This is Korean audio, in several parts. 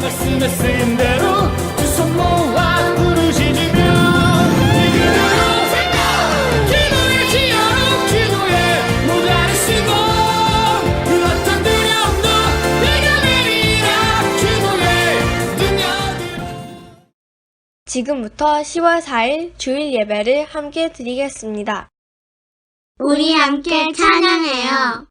말씀에 쓰인 대로 두 손 모아 부르짖으며 기도의 지혜로 기도에 모두 아시고 그 어떤 두려움도 이겨내리라 기도에 능력 지금부터 10월 4일 주일 예배를 함께 드리겠습니다. 우리 함께 찬양해요.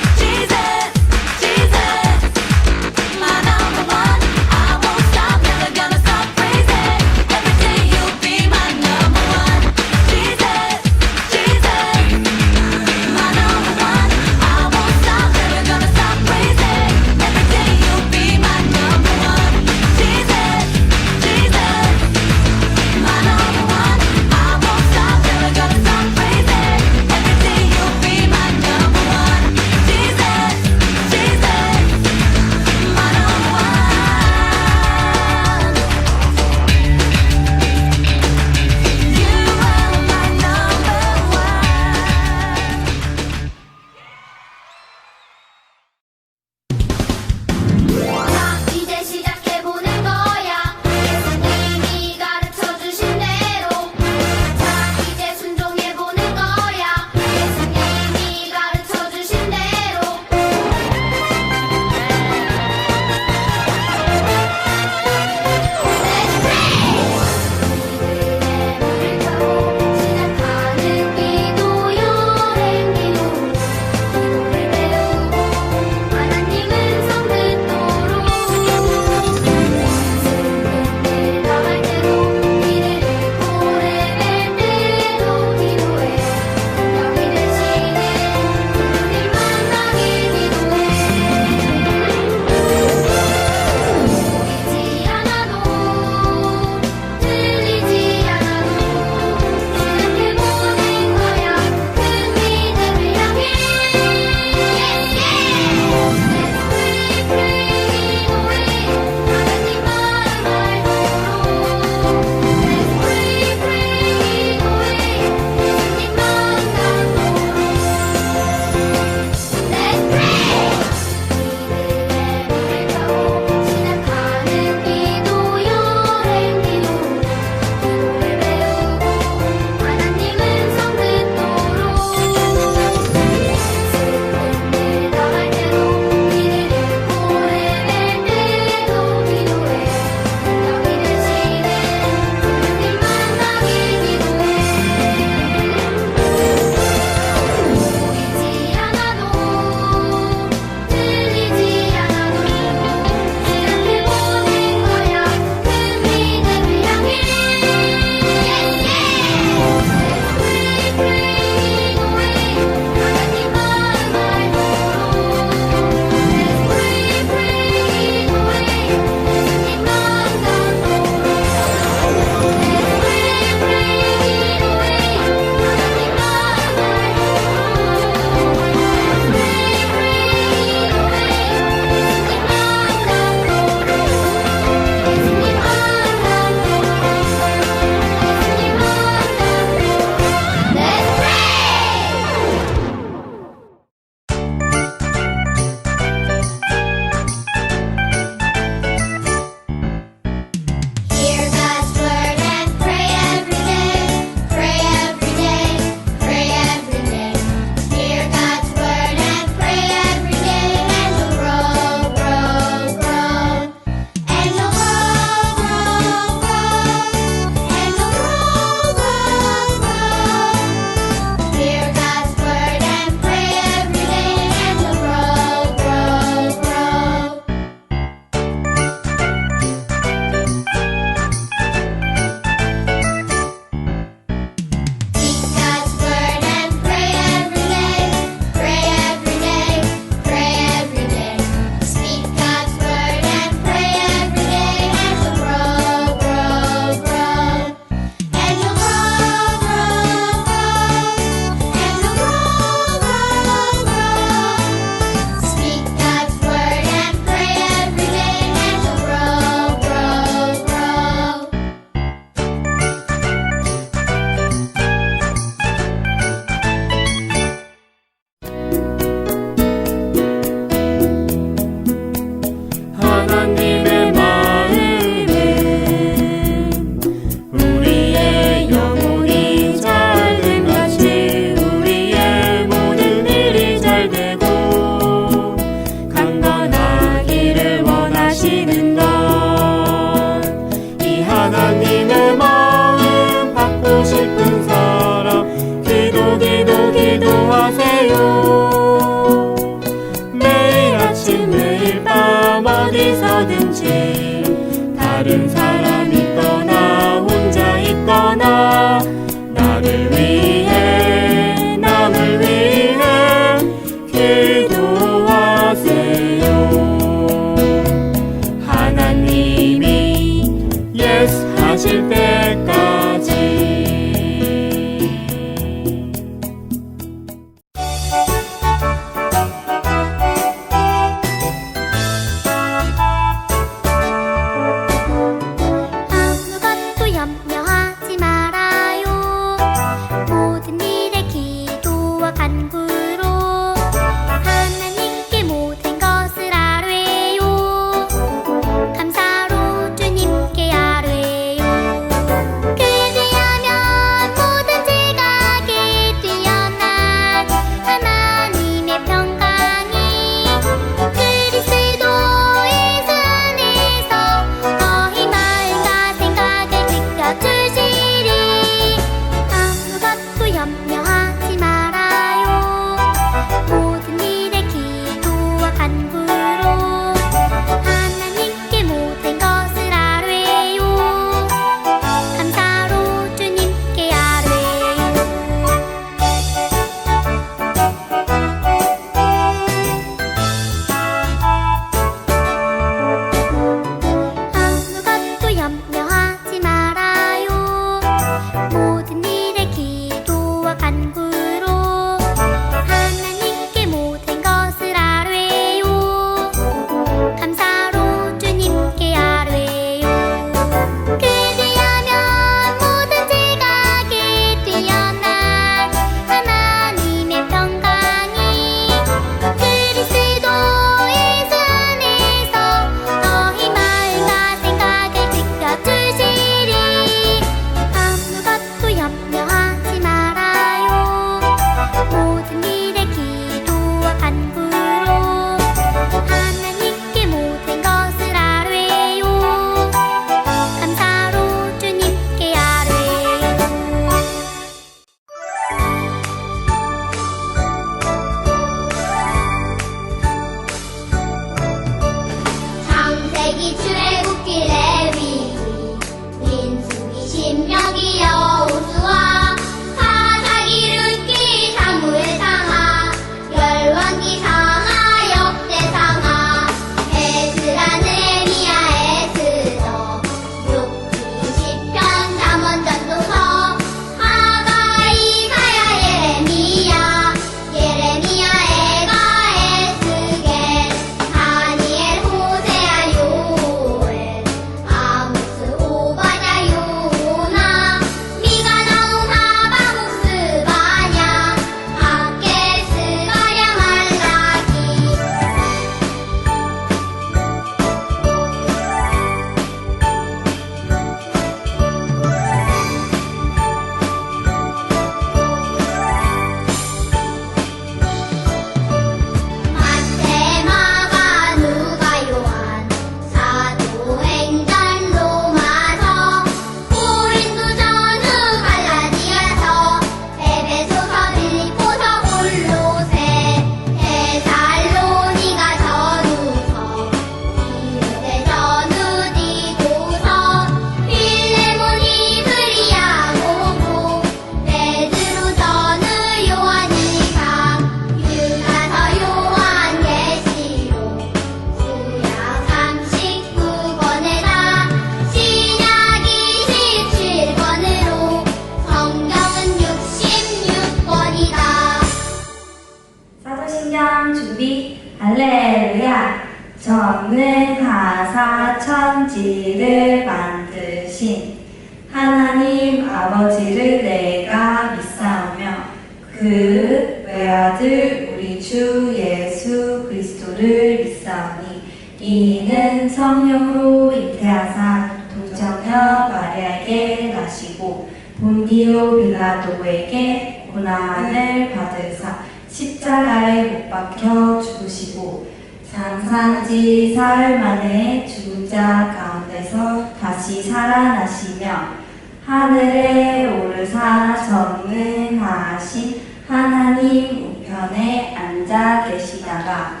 본디오 빌라도에게 고난을 받으사 십자가에 못 박혀 죽으시고 장사지 사흘 만에 죽은 자 가운데서 다시 살아나시며 하늘에 오르사 전능하신 하나님 우편에 앉아 계시다가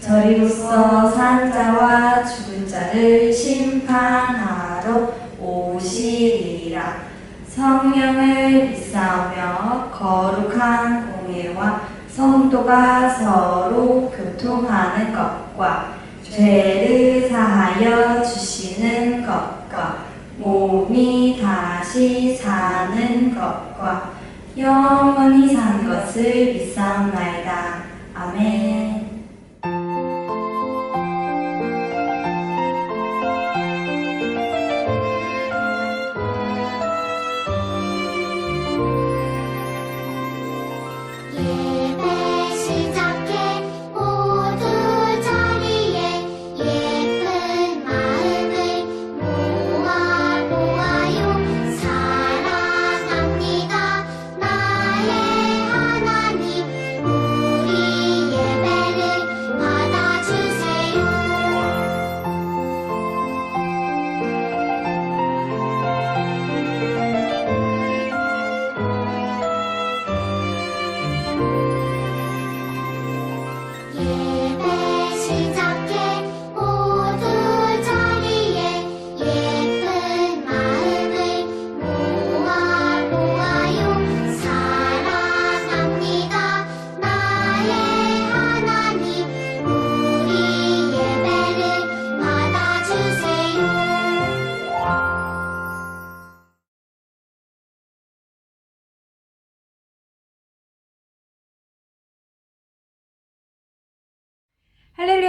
저리로서 산 자와 죽은 자를 심판하러 오시리라 성령을 믿사오며 거룩한 공예와 성도가 서로 교통하는 것과 죄를 사하여 주시는 것과 몸이 다시 사는 것과 영원히 산 것을 믿사옵나이다. 아멘.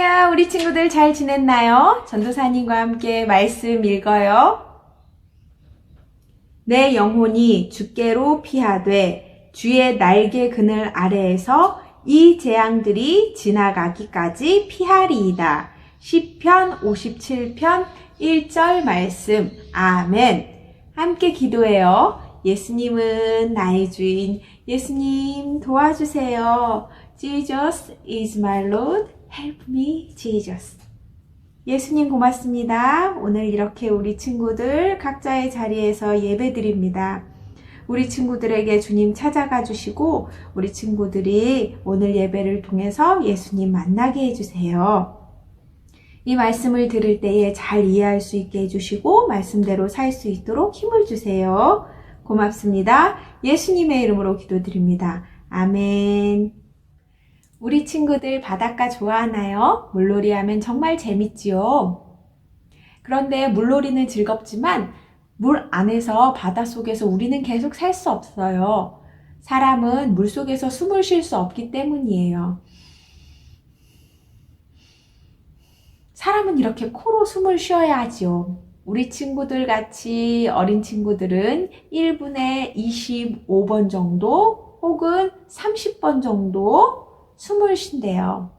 할렐루야, 우리 친구들 잘 지냈나요? 전도사님과 함께 말씀 읽어요. 내 영혼이 주께로 피하되 주의 날개 그늘 아래에서 이 재앙들이 지나가기까지 피하리이다. 시편 57편 1절 말씀. 아멘. 함께 기도해요. 예수님은 나의 주인. 예수님 도와주세요. Jesus is my Lord. Help me, Jesus. 예수님 고맙습니다. 오늘 이렇게 우리 친구들 각자의 자리에서 예배 드립니다. 우리 친구들에게 주님 찾아가 주시고 우리 친구들이 오늘 예배를 통해서 예수님 만나게 해주세요. 이 말씀을 들을 때에 잘 이해할 수 있게 해주시고 말씀대로 살 수 있도록 힘을 주세요. 고맙습니다. 예수님의 이름으로 기도드립니다. 아멘. 우리 친구들 바닷가 좋아하나요? 물놀이 하면 정말 재밌지요? 그런데 물놀이는 즐겁지만 물 안에서 바닷속에서 우리는 계속 살 수 없어요. 사람은 물 속에서 숨을 쉴 수 없기 때문이에요. 사람은 이렇게 코로 숨을 쉬어야 하지요. 우리 친구들 같이 어린 친구들은 1분에 25번 정도 혹은 30번 정도 숨을 쉰대요.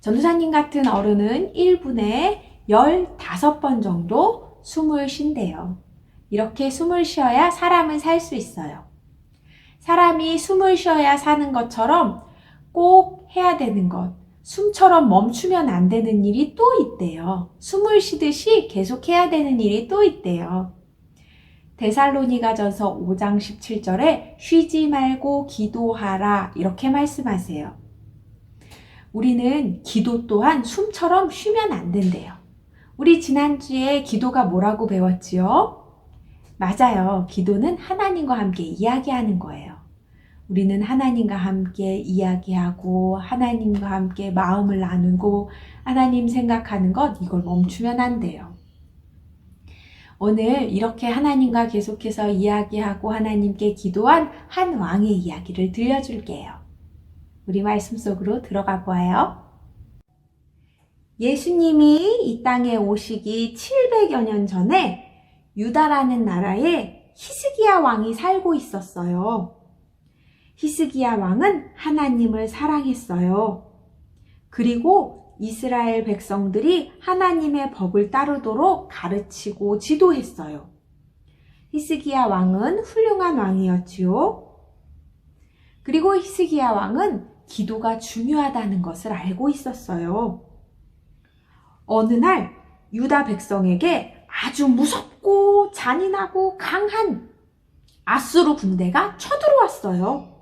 전도사님 같은 어른은 1분에 15번 정도 숨을 쉰대요. 이렇게 숨을 쉬어야 사람은 살 수 있어요. 사람이 숨을 쉬어야 사는 것처럼 꼭 해야 되는 것, 숨처럼 멈추면 안 되는 일이 또 있대요. 숨을 쉬듯이 계속 해야 되는 일이 또 있대요. 데살로니가전서 5장 17절에 쉬지 말고 기도하라 이렇게 말씀하세요. 우리는 기도 또한 숨처럼 쉬면 안 된대요. 우리 지난주에 기도가 뭐라고 배웠지요? 맞아요. 기도는 하나님과 함께 이야기하는 거예요. 우리는 하나님과 함께 이야기하고 하나님과 함께 마음을 나누고 하나님 생각하는 것 이걸 멈추면 안 돼요. 오늘 이렇게 하나님과 계속해서 이야기하고 하나님께 기도한 한 왕의 이야기를 들려줄게요. 우리 말씀 속으로 들어가 보아요. 예수님이 이 땅에 오시기 700여 년 전에 유다라는 나라에 히스기야 왕이 살고 있었어요. 히스기야 왕은 하나님을 사랑했어요. 그리고 이스라엘 백성들이 하나님의 법을 따르도록 가르치고 지도했어요. 히스기야 왕은 훌륭한 왕이었지요. 그리고 히스기야 왕은 기도가 중요하다는 것을 알고 있었어요. 어느 날 유다 백성에게 아주 무섭고 잔인하고 강한 아수르 군대가 쳐들어왔어요.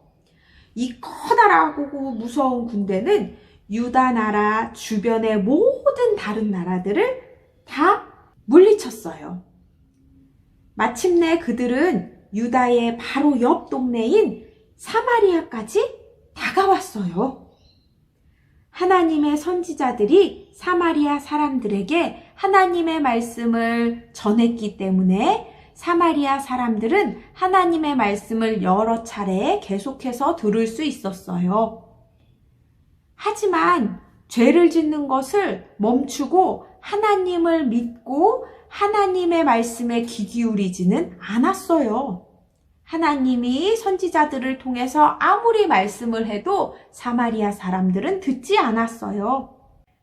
이 커다랗고 무서운 군대는 유다 나라 주변의 모든 다른 나라들을 다 물리쳤어요. 마침내 그들은 유다의 바로 옆 동네인 사마리아까지 다가왔어요. 하나님의 선지자들이 사마리아 사람들에게 하나님의 말씀을 전했기 때문에 사마리아 사람들은 하나님의 말씀을 여러 차례 계속해서 들을 수 있었어요. 하지만 죄를 짓는 것을 멈추고 하나님을 믿고 하나님의 말씀에 귀 기울이지는 않았어요. 하나님이 선지자들을 통해서 아무리 말씀을 해도 사마리아 사람들은 듣지 않았어요.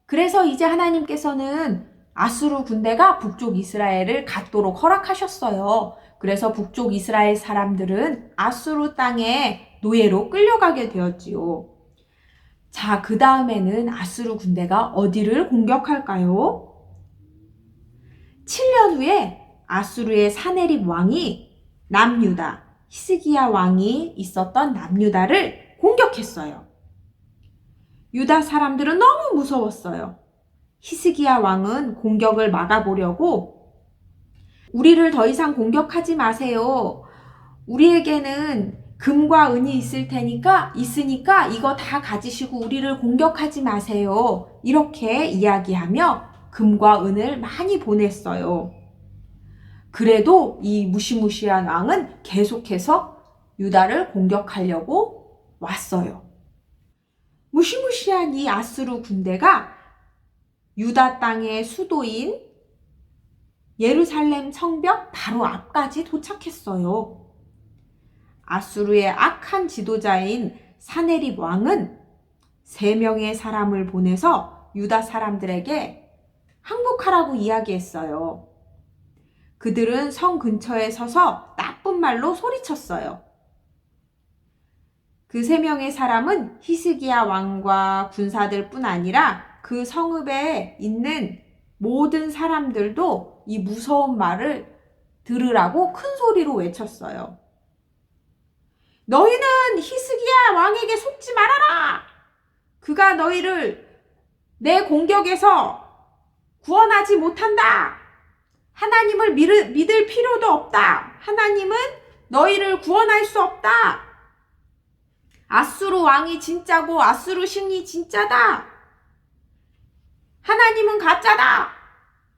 그래서 이제 하나님께서는 아수르 군대가 북쪽 이스라엘을 갖도록 허락하셨어요. 그래서 북쪽 이스라엘 사람들은 아수르 땅에 노예로 끌려가게 되었지요. 자, 그 다음에는 아수르 군대가 어디를 공격할까요? 7년 후에 아수르의 사네립 왕이 남유다, 히스기야 왕이 있었던 남유다를 공격했어요. 유다 사람들은 너무 무서웠어요. 히스기야 왕은 공격을 막아보려고 우리를 더 이상 공격하지 마세요. 우리에게는 금과 은이 있을 테니까 있으니까 이거 다 가지시고 우리를 공격하지 마세요. 이렇게 이야기하며 금과 은을 많이 보냈어요. 그래도 이 무시무시한 왕은 계속해서 유다를 공격하려고 왔어요. 무시무시한 이 아수르 군대가 유다 땅의 수도인 예루살렘 성벽 바로 앞까지 도착했어요. 아수르의 악한 지도자인 사네립 왕은 세 명의 사람을 보내서 유다 사람들에게 항복하라고 이야기했어요. 그들은 성 근처에 서서 나쁜 말로 소리쳤어요. 그 세 명의 사람은 히스기야 왕과 군사들 뿐 아니라 그 성읍에 있는 모든 사람들도 이 무서운 말을 들으라고 큰 소리로 외쳤어요. 너희는 히스기야 왕에게 속지 말아라! 그가 너희를 내 공격에서 구원하지 못한다. 하나님을 믿을, 필요도 없다. 하나님은 너희를 구원할 수 없다. 아수르 왕이 진짜고 아수르 신이 진짜다. 하나님은 가짜다.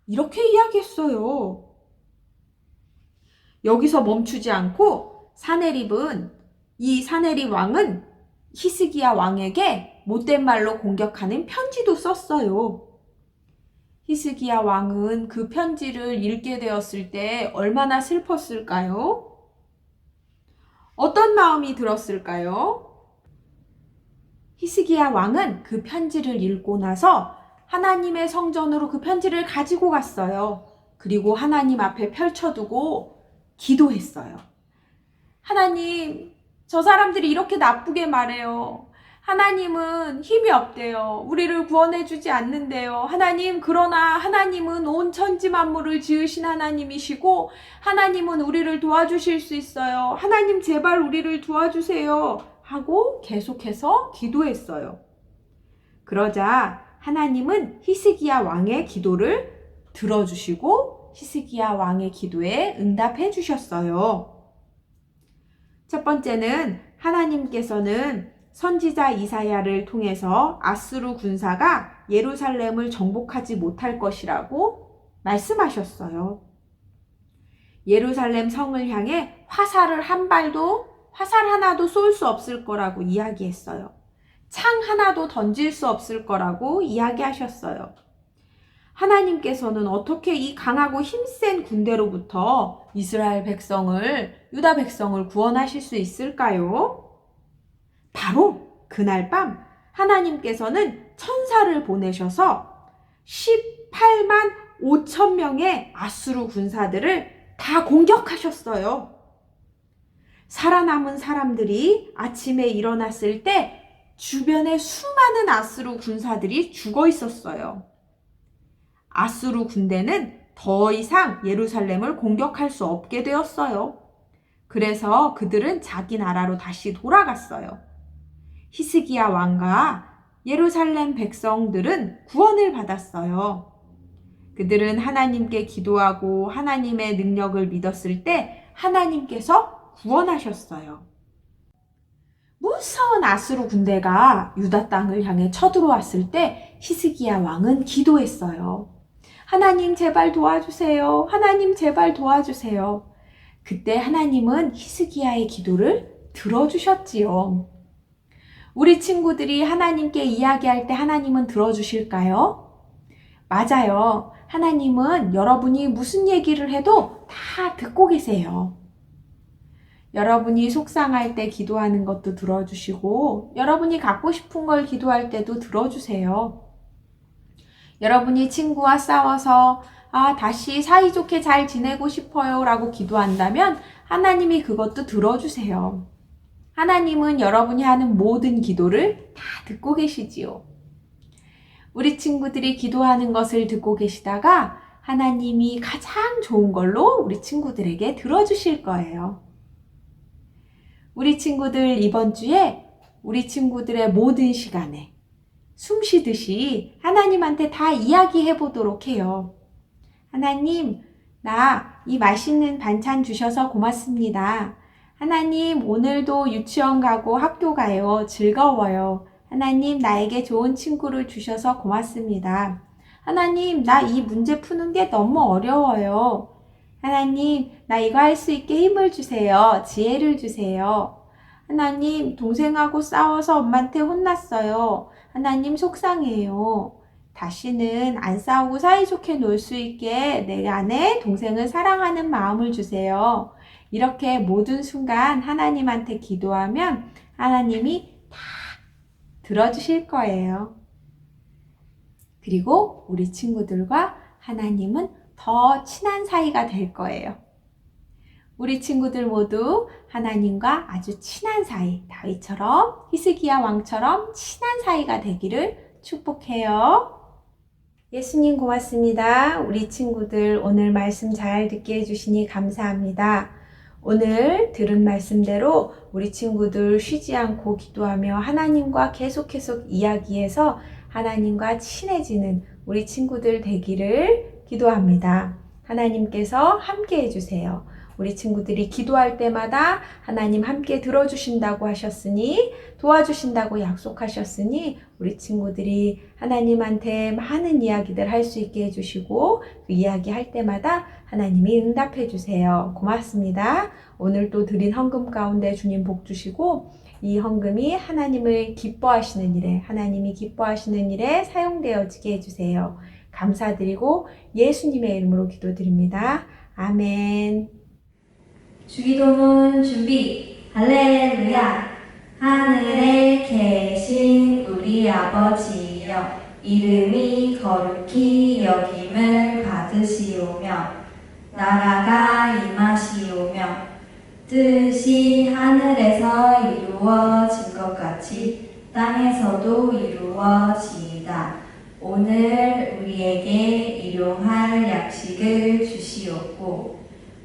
이렇게 이야기했어요. 여기서 멈추지 않고 사네립은 이 사네립 왕은 히스기야 왕에게 못된 말로 공격하는 편지도 썼어요. 히스기야 왕은 그 편지를 읽게 되었을 때 얼마나 슬펐을까요? 어떤 마음이 들었을까요? 히스기야 왕은 그 편지를 읽고 나서 하나님의 성전으로 그 편지를 가지고 갔어요. 그리고 하나님 앞에 펼쳐두고 기도했어요. 하나님, 저 사람들이 이렇게 나쁘게 말해요. 하나님은 힘이 없대요. 우리를 구원해주지 않는데요. 하나님, 그러나 하나님은 온 천지 만물을 지으신 하나님이시고, 하나님은 우리를 도와주실 수 있어요. 하나님, 제발 우리를 도와주세요. 하고 계속해서 기도했어요. 그러자 하나님은 히스기야 왕의 기도를 들어주시고, 히스기야 왕의 기도에 응답해 주셨어요. 첫 번째는 하나님께서는 선지자 이사야를 통해서 아수르 군사가 예루살렘을 정복하지 못할 것이라고 말씀하셨어요. 예루살렘 성을 향해 화살을 한 발도, 화살 하나도 쏠 수 없을 거라고 이야기했어요. 창 하나도 던질 수 없을 거라고 이야기하셨어요. 하나님께서는 어떻게 이 강하고 힘센 군대로부터 이스라엘 백성을, 유다 백성을 구원하실 수 있을까요? 바로 그날 밤 하나님께서는 천사를 보내셔서 18만 5천 명의 아수르 군사들을 다 공격하셨어요. 살아남은 사람들이 아침에 일어났을 때 주변에 수많은 아수르 군사들이 죽어 있었어요. 아수르 군대는 더 이상 예루살렘을 공격할 수 없게 되었어요. 그래서 그들은 자기 나라로 다시 돌아갔어요. 히스기야 왕과 예루살렘 백성들은 구원을 받았어요. 그들은 하나님께 기도하고 하나님의 능력을 믿었을 때 하나님께서 구원하셨어요. 무서운 아수르 군대가 유다 땅을 향해 쳐들어왔을 때 히스기야 왕은 기도했어요. 하나님 제발 도와주세요. 하나님 제발 도와주세요. 그때 하나님은 히스기야의 기도를 들어주셨지요. 우리 친구들이 하나님께 이야기할 때 하나님은 들어주실까요? 맞아요. 하나님은 여러분이 무슨 얘기를 해도 다 듣고 계세요. 여러분이 속상할 때 기도하는 것도 들어주시고, 여러분이 갖고 싶은 걸 기도할 때도 들어주세요. 여러분이 친구와 싸워서, 아, 다시 사이좋게 잘 지내고 싶어요. 라고 기도한다면, 하나님이 그것도 들어주세요. 하나님은 여러분이 하는 모든 기도를 다 듣고 계시지요. 우리 친구들이 기도하는 것을 듣고 계시다가 하나님이 가장 좋은 걸로 우리 친구들에게 들어주실 거예요. 우리 친구들 이번 주에 우리 친구들의 모든 시간에 숨 쉬듯이 하나님한테 다 이야기해 보도록 해요. 하나님, 나 이 맛있는 반찬 주셔서 고맙습니다. 하나님, 오늘도 유치원 가고 학교 가요. 즐거워요. 하나님, 나에게 좋은 친구를 주셔서 고맙습니다. 하나님, 나 이 문제 푸는 게 너무 어려워요. 하나님, 나 이거 할 수 있게 힘을 주세요. 지혜를 주세요. 하나님, 동생하고 싸워서 엄마한테 혼났어요. 하나님, 속상해요. 다시는 안 싸우고 사이좋게 놀 수 있게 내 안에 동생을 사랑하는 마음을 주세요. 이렇게 모든 순간 하나님한테 기도하면 하나님이 다 들어주실 거예요. 그리고 우리 친구들과 하나님은 더 친한 사이가 될 거예요. 우리 친구들 모두 하나님과 아주 친한 사이, 다윗처럼 히스기야 왕처럼 친한 사이가 되기를 축복해요. 예수님 고맙습니다. 우리 친구들 오늘 말씀 잘 듣게 해주시니 감사합니다. 오늘 들은 말씀대로 우리 친구들 쉬지 않고 기도하며 하나님과 계속 계속 이야기해서 하나님과 친해지는 우리 친구들 되기를 기도합니다. 하나님께서 함께 해주세요. 우리 친구들이 기도할 때마다 하나님 함께 들어주신다고 하셨으니 도와주신다고 약속하셨으니 우리 친구들이 하나님한테 많은 이야기들 할 수 있게 해주시고 그 이야기 할 때마다 하나님이 응답해 주세요. 고맙습니다. 오늘 또 드린 헌금 가운데 주님 복 주시고 이 헌금이 하나님을 기뻐하시는 일에 하나님이 기뻐하시는 일에 사용되어지게 해주세요. 감사드리고 예수님의 이름으로 기도드립니다. 아멘. 주기도문 준비. 할렐루야. 하늘에 계신 우리 아버지여 이름이 거룩히 여김을 받으시오며 나라가 임하시오며 뜻이 하늘에서 이루어진 것 같이 땅에서도 이루어지이다. 오늘 우리에게 일용할 약식을 주시옵고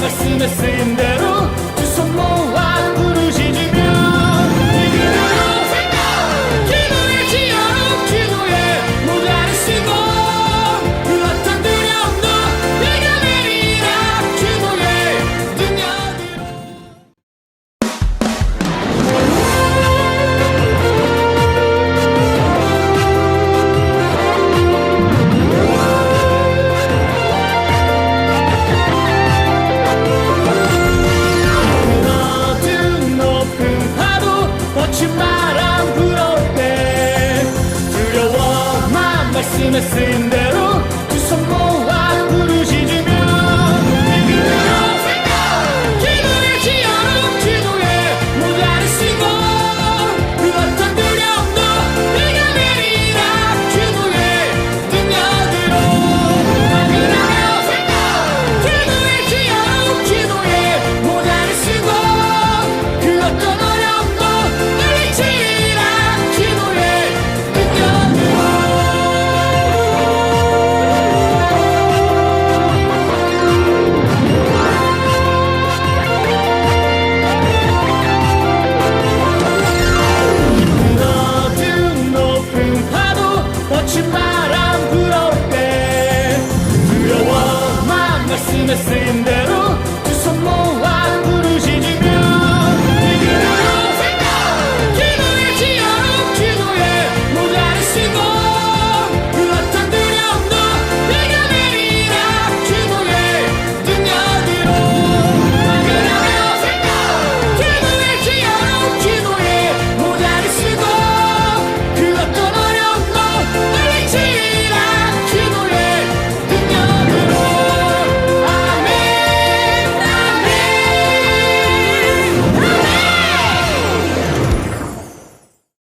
Nesin nesinde